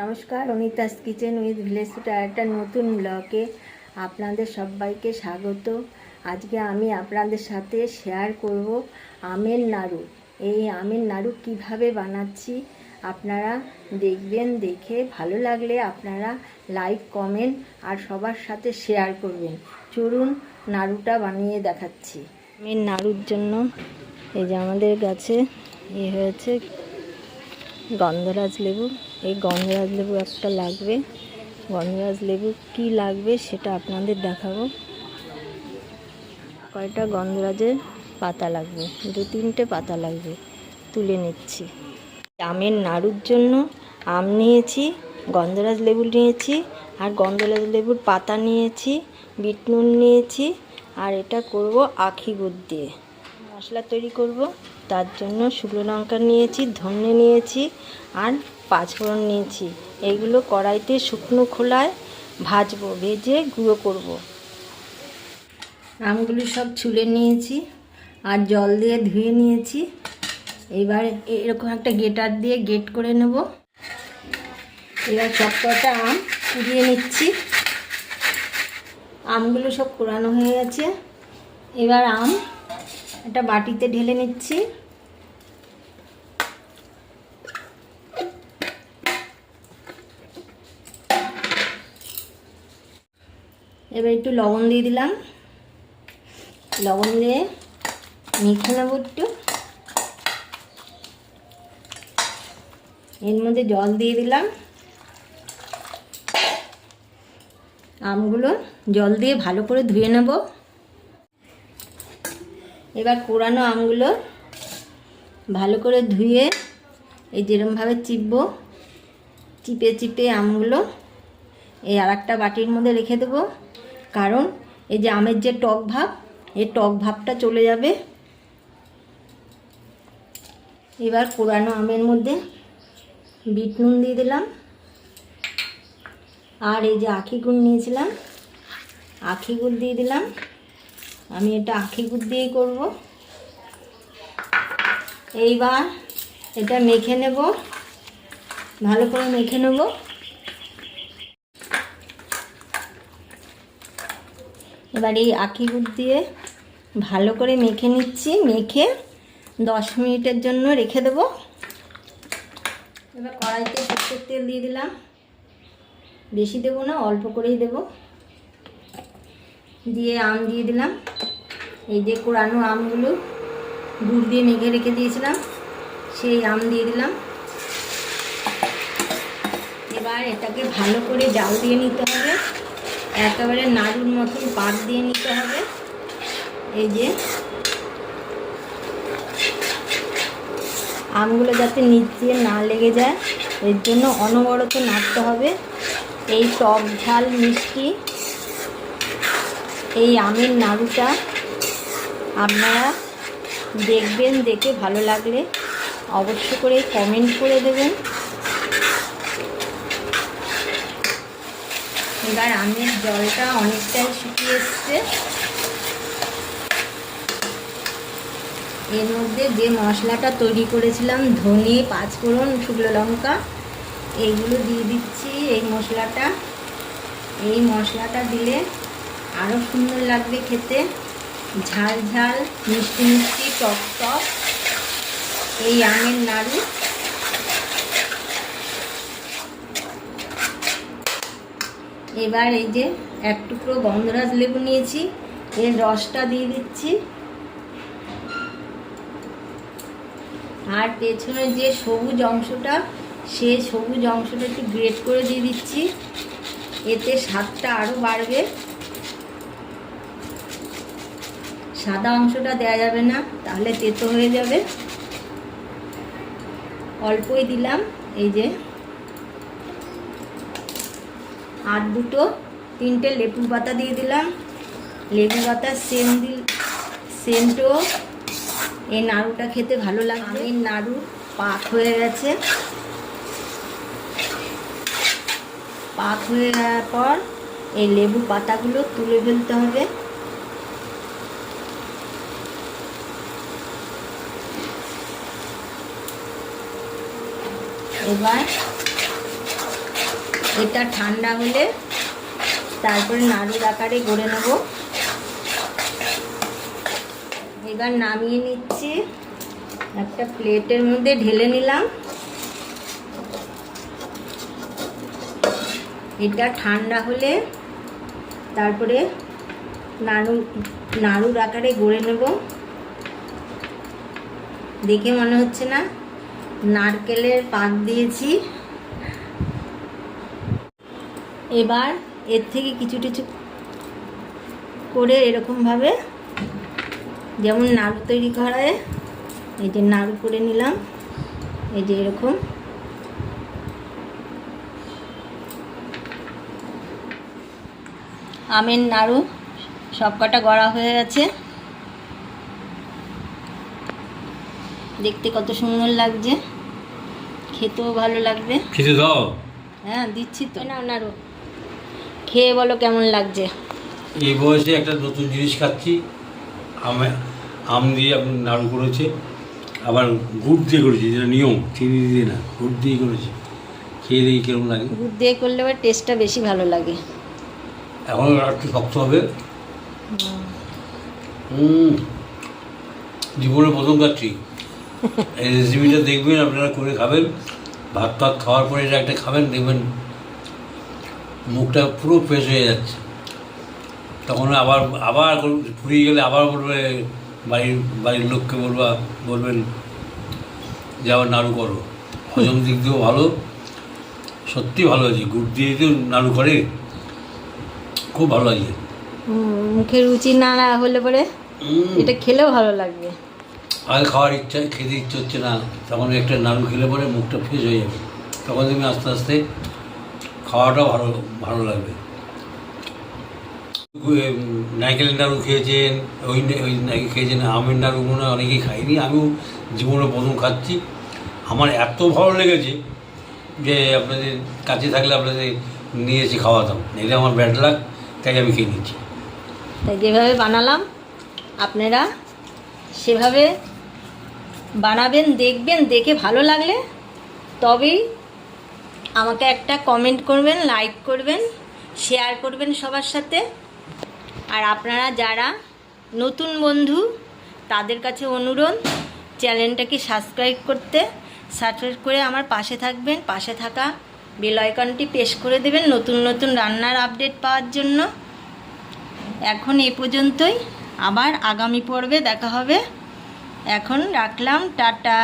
নমস্কার, Anita's kitchen with village একটা নতুন ব্লগে আপনাদের সবাইকে স্বাগত। আজকে আমি আপনাদের সাথে শেয়ার করব আমের নাড়ু। এই আমের নাড়ু কীভাবে বানাচ্ছি আপনারা দেখবেন, দেখে ভালো লাগলে আপনারা লাইক কমেন্ট আর সবার সাথে শেয়ার করবেন। চলুন নাড়ুটা বানিয়ে দেখাচ্ছি। আমের নাড়ুর জন্য এই যে আমাদের গাছে ইয়ে হয়েছে গন্ধরাজ লেবু। এই গন্ধরাজ লেবু একটা লাগবে। গন্ধরাজ লেবু কি লাগবে সেটা আপনাদের দেখাবো। কয়টা গন্ধরাজের পাতা লাগবে? দু তিনটে পাতা লাগবে। তুলে নিচ্ছি। আমের নাড়ুর জন্য আম নিয়েছি, গন্ধরাজ লেবু নিয়েছি, আর গন্ধরাজ লেবুর পাতা নিয়েছি, বিট নুন নিয়েছি, আর এটা করব আখি গুড় দিয়ে। মশলা তৈরি করব। তার জন্য শুকনো লঙ্কা নিয়েছি, ধনে নিয়েছি আর পাঁচফোড়ন নিয়েছি। এগুলো কড়াইতে শুকনো খোলায় ভাজবো, ভেজে গুঁড়ো করব। আমগুলো সব ছুলে নিয়েছি আর জল দিয়ে ধুয়ে নিয়েছি। এবার এরকম একটা গেটার দিয়ে গেট করে নেব। এবার সব কটা আম কুড়িয়ে নিচ্ছি। আমগুলো সব কোরানো হয়ে গেছে। এবার আম একটা বাটিতে ঢেলে নিচ্ছি। এবার একটু লবণ দিয়ে দিলাম। লবণ দিয়ে মেখে নেব একটু। এর মধ্যে জল দিয়ে দিলাম। আমগুলো জল দিয়ে ভালো করে ধুয়ে নেব। এবার কোরানো আমগুলো ভালো করে ধুয়ে এই যেরমভাবে চিপবো, চিপে চিপে আমগুলো এই আর একটা বাটির মধ্যে রেখে দেবো। কারণ এই যে আমের যে টক ভাব, এই টক ভাবটা চলে যাবে। এবার কোরানো আমের মধ্যে বিট নুন দিয়ে দিলাম। আর এই যে আখি গুড় নিয়েছিলাম, আখি গুড় দিয়ে দিলাম। আমি এটা আখি গুড় দিয়েই করব। এইবার এটা মেখে নেব। ভালো করে মেখে নেব। এবার এই আখি গুড় দিয়ে ভালো করে মেখে নিচ্ছি। মেখে দশ মিনিটের জন্য রেখে দেব। এবার কড়াইতে সরষের তেল দিয়ে দিলাম। বেশি দেবো না, অল্প করেই দেব। দিয়ে আম দিয়ে দিলাম। এই যে কোরানো আমগুলো গুড় দিয়ে মেঘে রেখে দিয়েছিলাম, সেই আম দিয়ে দিলাম। এবার এটাকে ভালো করে জাল দিয়ে নিতে হবে। একেবারে নাড়ুর মতন পাত দিয়ে নিতে হবে। এই যে আমগুলো যাতে নিচে না লেগে যায়, এর জন্য অনবরত নাড়তে হবে। এই টক ঝাল মিষ্টি এই আমের নাড়ুটা আপনারা দেখবেন, দেখে ভালো লাগলে অবশ্য করে কমেন্ট করে দেবেন। এবার আমের জলটা অনেকটাই শুকিয়ে এসছে। এর মধ্যে যে মশলাটা তৈরি করেছিলাম, ধনে, পাঁচফোড়ন, শুকনো লঙ্কা, এইগুলো দিয়ে দিচ্ছি এই মশলাটা। এই মশলাটা দিলে আরও সুন্দর লাগবে খেতে। ঝাল ঝাল, মিষ্টি মিষ্টি, টক টক। এই আমের নাড়ু। এবার এই যে এক টুকরো গন্ধরাজ লেবু নিয়েছি, এর রসটা দিয়ে দিচ্ছি। আর পেছনে যে সবুজ অংশটা, সে সবুজ অংশটা একটু গ্রেট করে দিয়ে দিচ্ছি। এতে স্বাদটা আরও বাড়বে। সাদা অংশটা দেওয়া যাবে না, তাহলে তেতো হয়ে যাবে। অল্পই দিলাম, এই যে। আর দুটো, তিনটে লেবু পাতা দিয়ে দিলাম। লেবু পাতা সেম দিল সেন্টও এই নাড়ুটা খেতে ভালো লাগবে। এই নাড়ু পাক হয়ে গেছে। পাক হয়ে যাওয়ার পর এই লেবু পাতাগুলো তুলে ফেলতে হবে। এবার এটা ঠান্ডা হলে তারপরে নাড়ুর আকারে গড়ে নেব। এবার নামিয়ে নিচ্ছি। একটা প্লেটের মধ্যে ঢেলে নিলাম। এটা ঠান্ডা হলে তারপরে নাড়ু, নাড়ুর আকারে গড়ে নেব। দেখে মনে হচ্ছে না? নারকেলের পাক দিয়েছি। এবার এর থেকে কিছু কিছু করে এরকমভাবে যেমন নাড়ু তৈরি করা হয়, এই যে নাড়ু করে নিলাম, এই যে এরকম। আমের নাড়ু সব কটা গড়া হয়ে গেছে। দেখতে কত সুন্দর লাগছে। খেতেও ভালো লাগবে। খেতে দাও। হ্যাঁ দিচ্ছি তো। না নাড়ু খেয়ে বলো কেমন লাগছে। এই বয়সে একটা নতুন জিনিস খাচ্ছি। আমে আম দিয়ে আপনি নাড়ু করেছে। আবার গুড় দিয়ে করেছি যেটা নিয়ম চিনি দিয়ে না গুড় দিয়ে করেছি। খেয়ে দেখি কীরকম লাগে। গুড় দিয়ে করলে আবার টেস্টটা বেশি ভালো লাগে। এখন আর একটু শক্ত হবে। হুম। জীবনে প্রথম খাচ্ছি এই রেসিপিটা দেখবেন আপনারা করে খাবেন। ভাত ভাত খাওয়ার পরে এটা একটা খাবেন দেখবেন মুখটা পুরো ফ্রেশ হয়ে যাচ্ছে। তখন আবার আবার ফুরিয়ে গেলে আবার বলবে বাড়ির বাড়ির লোককে বলবা বলবেন যে আবার নাড়ু করো। হজম দিক দিয়েও ভালো। সত্যি ভালো হয়েছে গুড় দিয়ে তো নাড়ু করে। খুব ভালো লাগে। মুখে রুচি না হলে পরে এটা খেলেও ভালো লাগবে। আগে খাওয়ার ইচ্ছা খেতে ইচ্ছে হচ্ছে না তখন একটা নাড়ু খেলে পরে মুখটা ফ্রেশ হয়ে যাবে। তখন তুমি আস্তে আস্তে খাওয়াটাও ভালো ভালো লাগবে। উম, নারকেলের নাড়ু খেয়েছেন ওই ওই নাকি খেয়েছেন আমের নাড়ু মনে অনেকেই খাইনি আমিও জীবনে প্রথম খাচ্ছি। আমার এত ভালো লেগেছে যে আপনাদের কাছে থাকলে আপনাদের নিয়ে এসে খাওয়াতাম এটা আমার ব্যাড লাগ তাই আমি খেয়ে নিচ্ছি। তাই যেভাবে বানালাম আপনারা সেভাবে বানাবেন, দেখবেন, দেখে ভালো লাগলে তবেই আমাকে একটা কমেন্ট করবেন লাইক করবেন শেয়ার করবেন সবার সাথে। আর আপনারা যারা নতুন বন্ধু, তাদের কাছে অনুরোধ, চ্যানেলটাকে সাবস্ক্রাইব করতে। সাবস্ক্রাইব করে আমার পাশে থাকবেন, পাশে থাকা বেল প্রেস করে দেবেন নতুন নতুন রান্নার আপডেট পাওয়ার জন্য। এখন এ পর্যন্তই। আবার আগামী পর্বে দেখা হবে। এখন রাখলাম টাটা।